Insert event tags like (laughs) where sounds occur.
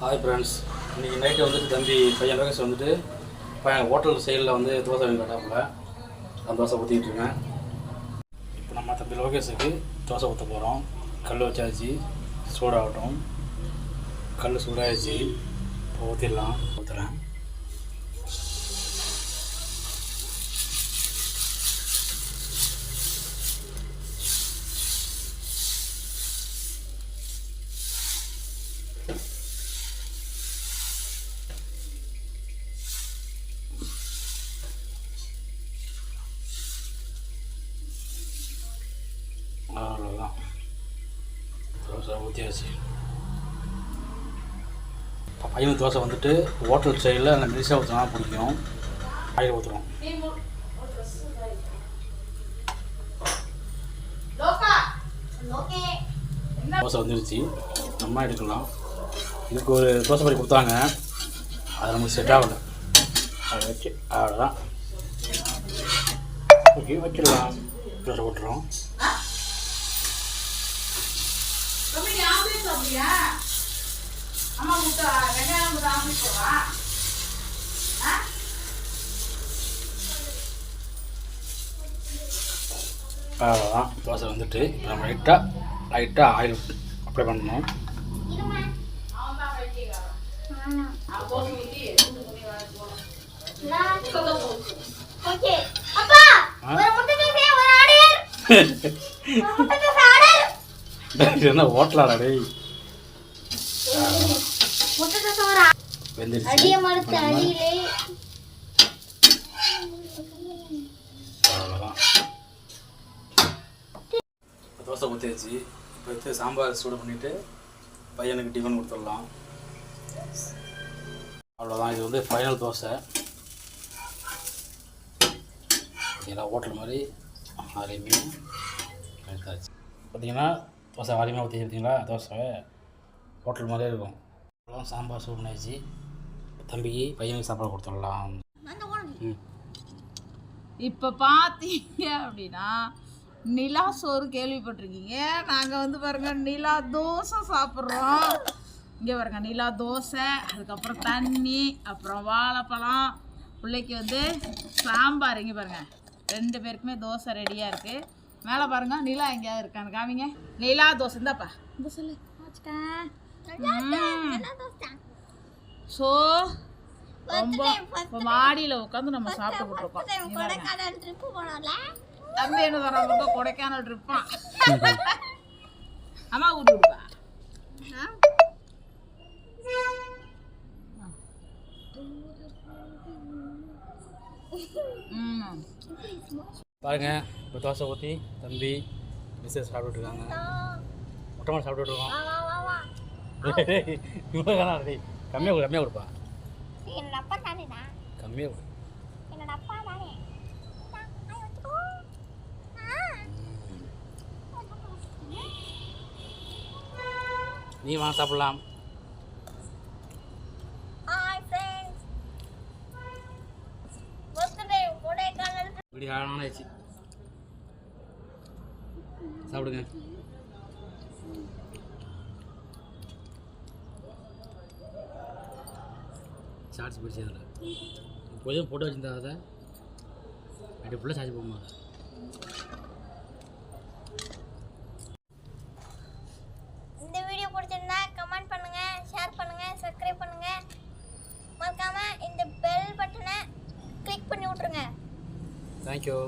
Hi friends இன்றைக்கி night வந்துட்டு தம்பி பையன் லோகேஷ் வந்துட்டு பையன் ஹோட்டல் சைடில் வந்து தோசை வாங்கி கேட்டாப்புல அந்த தோசை ஊற்றிக்கிட்டு இருக்கேன். இப்போ நம்ம தம்பி லோகேஷுக்கு தோசை ஊற்ற போகிறோம் கல் வச்சாச்சு சூடாகட்டும். கல் சூடாகிடுச்சு இப்போ ஊற்றிடலாம் ஊற்றுறேன் அவ்வளோதான் தோசை ஊற்றியாச்சு பையனுக்கு தோசை வந்துட்டு ஹோட்டல் ஸ்டைலில் நல்லா மெலிசாக ஊற்றினா பிடிக்கும் ஆயில் ஊற்றுறோம் தோசை வந்துருச்சு நம்ம எடுக்கலாம் இதுக்கு ஒரு தோசை படி கொடுத்தாங்க அது நமக்கு செட் ஆகலை அதை வச்சு அவ்வளோதான் ஓகே வச்சிடலாம் தோசை போட்டுறோம் அம்மா முட்டை வெங்காயம் முட்டை ஆரம்பிச்சவா அவ்வளோதான் தோசை வந்துட்டு இப்போ நம்ம லைட்டாக லைட்டாக ஆயில் அப்ளை பண்ணணும். (laughs) (laughs) என்ன ஹோட்டலாடா டேய் முட்டை தோசை ஒரு வெந்துருச்சு அடிய மறுத்து அடியிலே. தோசை ஊற்றியாச்சு இப்போ எடுத்து சாம்பார் சூடு பண்ணிவிட்டு பையனுக்கு டிஃபன் கொடுத்துடலாம். அவ்வளோதான் இது வந்து ஃபைனல் தோசை. எல்லாம் ஹோட்டல் மாதிரி அருமையும் எடுத்தாச்சு. பார்த்தீங்கன்னா தோசை அருமையாக ஊற்றி பார்த்தீங்களா தோசை. ஹோட்டல் மாதிரியே இருக்கும். அவ்வளோதான் சாம்பார் சூடு பண்ணியாச்சு. தம்பிக்கு பையனுக்கு சாப்பாடு கொடுத்துடலாம். இப்போ பார்த்தீங்க அப்படின்னா நிலா சோறு கேள்விப்பட்டிருக்கீங்க. நாங்கள் வந்து பாருங்க நிலா தோசை சாப்பிட்றோம். இங்கே பாருங்க நிலா தோசை அதுக்கப்புறம் தண்ணி அப்புறம் வாழைப்பழம். பிள்ளைக்கு வந்து சாம்பார் இங்கே பாருங்க. ரெண்டு பேருக்குமே தோசை ரெடியாக இருக்குது மேலே பாருங்க நிலா எங்கேயாவது இருக்கான்னு காமிங்க. நிலா தோசை இந்தாப்பா. இந்த சொல்லு. ஸோ ரொம்ப இப்போ மாடியில் உட்காந்து நம்ம சாப்பிட்டுக்கிட்டு இருக்கோம் தம்பி என்ன தர ரொம்ப கொடைக்கானல் ட்ரிப்பான் (laughs) அம்மா கூட்டி விடுப்பா. ம். பாருங்க இப்போ தோசை ஊற்றி தம்பி மிஸ்ஸஸ் சாப்பிட்டுட்டு இருக்காங்க. முட்டை மாடு சாப்பிட்டுட்டு இருக்கோம். இவ்வளோ வேணாம் டேய் கம்மியாக கொடு கம்மியாக கொடுப்பா. என்னோட அப்பா தானேடா கம்மியாக கொடு. என்னோட அப்பா தானே. நீ வாங்க சாப்பிட்லாம். இப்படி ஆயிடுச்சு சாப்பிடுங்க. சார்ஜ் பிடிச்சி அதில். கொஞ்சம் போட்டு வச்சுருந்தா அதை. அப்படி ஃபுல்லாக சார்ஜ் போகுமா அதை? இந்த வீடியோ பிடிச்சிருந்தா கமெண்ட் பண்ணுங்க ஷேர் பண்ணுங்க சப்ஸ்கிரைப் பண்ணுங்க. மறக்காம இந்த பெல் பட்டனை கிளிக் பண்ணி விட்டுருங்க. தேங்க்யூ